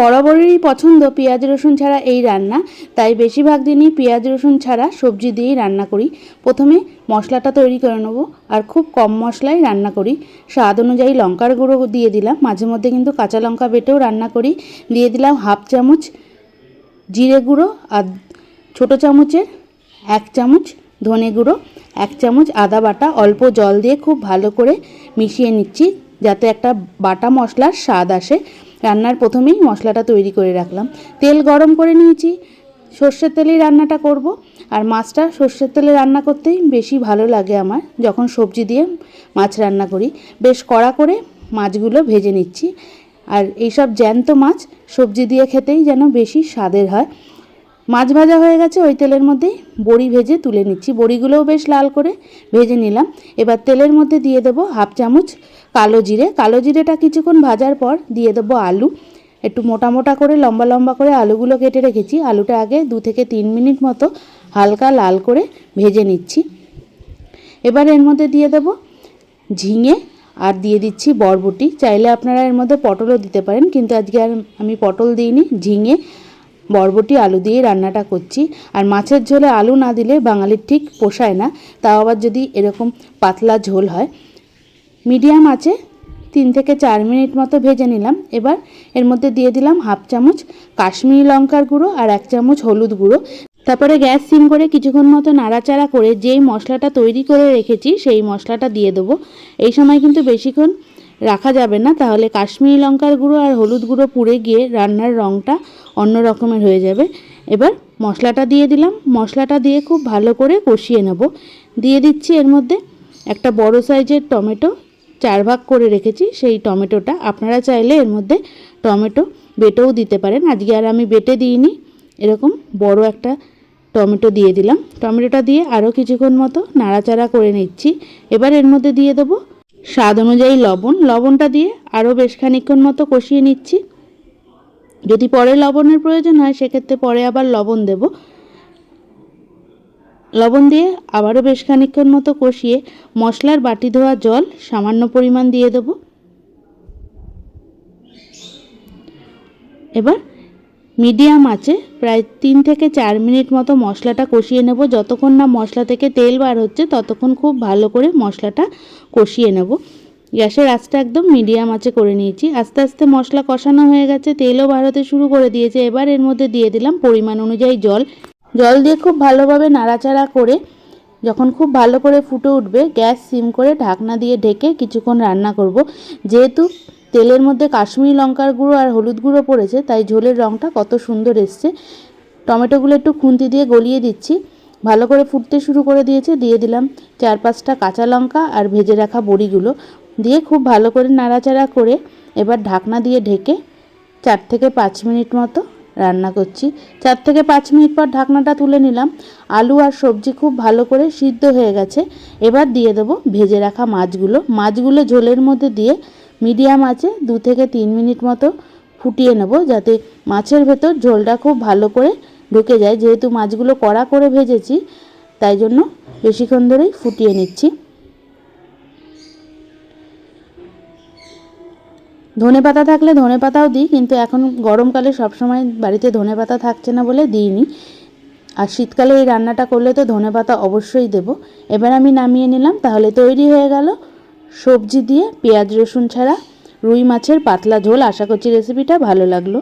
বরাবরই পছন্দ পেঁয়াজ, রসুন ছাড়া এই রান্না। তাই বেশিরভাগ দিনই পেঁয়াজ, রসুন ছাড়া সবজি দিয়েই রান্না করি। প্রথমে মশলাটা তৈরি করে নেব আর খুব কম মশলায় রান্না করি। স্বাদ অনুযায়ী লঙ্কার গুঁড়ো দিয়ে দিলাম। মাঝে মধ্যে কিন্তু কাঁচা লঙ্কা বেটেও রান্না করি। দিয়ে দিলাম হাফ চামচ জিরে গুঁড়ো আর ছোটো চামচের এক চামচ ধনে গুঁড়ো, এক চামচ আদা বাটা। অল্প জল দিয়ে খুব ভালো করে মিশিয়ে নিচ্ছি যাতে একটা বাটা মশলার স্বাদ আসে। রান্নার প্রথমেই মশলাটা তৈরি করে রাখলাম। তেল গরম করে নিয়েছি। সর্ষের তেলেই রান্নাটা করব। আর মাছটা সর্ষের তেলে রান্না করতেই বেশি ভালো লাগে আমার, যখন সবজি দিয়ে মাছ রান্না করি। বেশ কড়া করে মাছগুলো ভেজে নিচ্ছি। আর এইসব জ্যান্ত মাছ সবজি দিয়ে খেতেই যেন বেশি স্বাদের হয়। মাছ ভাজা হয়ে গেছে, ওই তেলের মধ্যেই বড়ি ভেজে তুলে নিচ্ছি। বড়িগুলোও বেশ লাল করে ভেজে নিলাম। এবার তেলের মধ্যে দিয়ে দেবো হাফ চামচ কালো জিরে। কালো জিরেটা কিছুক্ষণ ভাজার পর দিয়ে দেবো আলু। একটু মোটা মোটা করে, লম্বা লম্বা করে আলুগুলো কেটে রেখেছি। আলুটা আগে দু থেকে তিন মিনিট মতো হালকা লাল করে ভেজে নিচ্ছি। এবার এর মধ্যে দিয়ে দেবো ঝিঙে আর দিয়ে দিচ্ছি বরবটি। চাইলে আপনারা এর মধ্যে পটলও দিতে পারেন, কিন্তু আজকে আর আমি পটল দিইনি, ঝিঙে বরবটি আলু দিয়ে রান্নাটা করছি। আর মাছের ঝোলে আলু না দিলে বাঙালির ঠিক পোষায় না। তাও আবার যদি এরকম পাতলা ঝোল হয়। মিডিয়াম আছে তিন থেকে চার মিনিট মতো ভেজে নিলাম। এবার এর মধ্যে দিয়ে দিলাম হাফ চামচ কাশ্মীরি লঙ্কার গুঁড়ো আর এক চামচ হলুদ গুঁড়ো। তারপরে গ্যাস সিম করে কিছুক্ষণ মতো নাড়াচাড়া করে যেই মশলাটা তৈরি করে রেখেছি সেই মশলাটা দিয়ে দেবো। এই সময় কিন্তু বেশিক্ষণ রাখা যাবে না, তাহলে কাশ্মীরি লঙ্কার গুঁড়ো আর হলুদ গুঁড়ো পুড়ে গিয়ে রান্নার রঙটা অন্য রকমের হয়ে যাবে। এবার মশলাটা দিয়ে দিলাম। মশলাটা দিয়ে খুব ভালো করে কষিয়ে নেব। দিয়ে দিচ্ছি এর মধ্যে একটা বড় সাইজের টমেটো। চার ভাগ করে রেখেছি সেই টমেটোটা। আপনারা চাইলে এর মধ্যে টমেটো বেটেও দিতে পারেন। আজকে আর আমি বেটে দিইনি। এরকম বড় একটা টমেটো দিয়ে দিলাম। টমেটোটা দিয়ে আরও কিছুক্ষণ মতো নাড়াচাড়া করে নিচ্ছি। এবার এর মধ্যে দিয়ে দেবো স্বাদ অনুযায়ী লবণ। লবণটা দিয়ে আরও বেশ খানিক্ষণ মতো কষিয়ে নিচ্ছি। যদি পরে লবণের প্রয়োজন হয়, সেক্ষেত্রে পরে আবার লবণ দেব। লবণ দিয়ে আবারও বেশ খানিক্ষণ মতো কষিয়ে মশলার বাটি ধোয়া জল সামান্য পরিমাণ দিয়ে দেব। এবার মিডিয়াম আছে, প্রায় তিন থেকে চার মিনিট মতো মশলাটা কষিয়ে নেব। যতক্ষণ না মশলা থেকে তেল বার হচ্ছে, ততক্ষণ খুব ভালো করে মশলাটা কষিয়ে নেব। গ্যাসের আঁচটা একদম মিডিয়াম আঁচে করে নিয়েছি। আস্তে আস্তে মশলা কষানো হয়ে গেছে, তেলও বার হতে শুরু করে দিয়েছে। এবার এর মধ্যে দিয়ে দিলাম পরিমাণ অনুযায়ী জল। জল দিয়ে খুব ভালোভাবে নাড়াচাড়া করে, যখন খুব ভালো করে ফুটে উঠবে, গ্যাস সিম করে ঢাকনা দিয়ে ঢেকে কিছুক্ষণ রান্না করব। যেহেতু তেলের মধ্যে কাশ্মীরি লঙ্কার গুঁড়ো আর হলুদ গুঁড়ো পড়েছে, তাই ঝোলের রঙটা কত সুন্দর এসছে। টমেটোগুলো একটু খুন্তি দিয়ে গলিয়ে দিচ্ছি। ভালো করে ফুটতে শুরু করে দিয়েছে, দিয়ে দিলাম চার পাঁচটা কাঁচা লঙ্কা আর ভেজে রাখা বড়িগুলো। দিয়ে খুব ভালো করে নাড়াচাড়া করে এবার ঢাকনা দিয়ে ঢেকে চার থেকে পাঁচ মিনিট মতো রান্না করছি। চার থেকে পাঁচ মিনিট পর ঢাকনাটা তুলে নিলাম। আলু আর সবজি খুব ভালো করে সিদ্ধ হয়ে গেছে। এবার দিয়ে দেবো ভেজে রাখা মাছগুলো। মাছগুলো ঝোলের মধ্যে দিয়ে মিডিয়াম আছে, দু থেকে তিন মিনিট মতো ফুটিয়ে নেব যাতে মাছের ভেতর ঝোলটা খুব ভালো করে ঢুকে যায়। যেহেতু মাছগুলো কড়া করে ভেজেছি, তাই জন্য বেশিক্ষণ ধরেই ফুটিয়ে নিচ্ছি। ধনে পাতা থাকলে ধনে পাতাও দিই, কিন্তু এখন গরমকালে সবসময় বাড়িতে ধনে পাতা থাকছে না বলে দিইনি। আর শীতকালে এই রান্নাটা করলে তো ধনে পাতা অবশ্যই দেব। এবার আমি নামিয়ে নিলাম, তাহলে তৈরি হয়ে গেল সবজি দিয়ে পেঁয়াজ রসুন ছাড়া রুই মাছের পাতলা ঝোল। আশা করছি রেসিপিটা ভালো লাগল।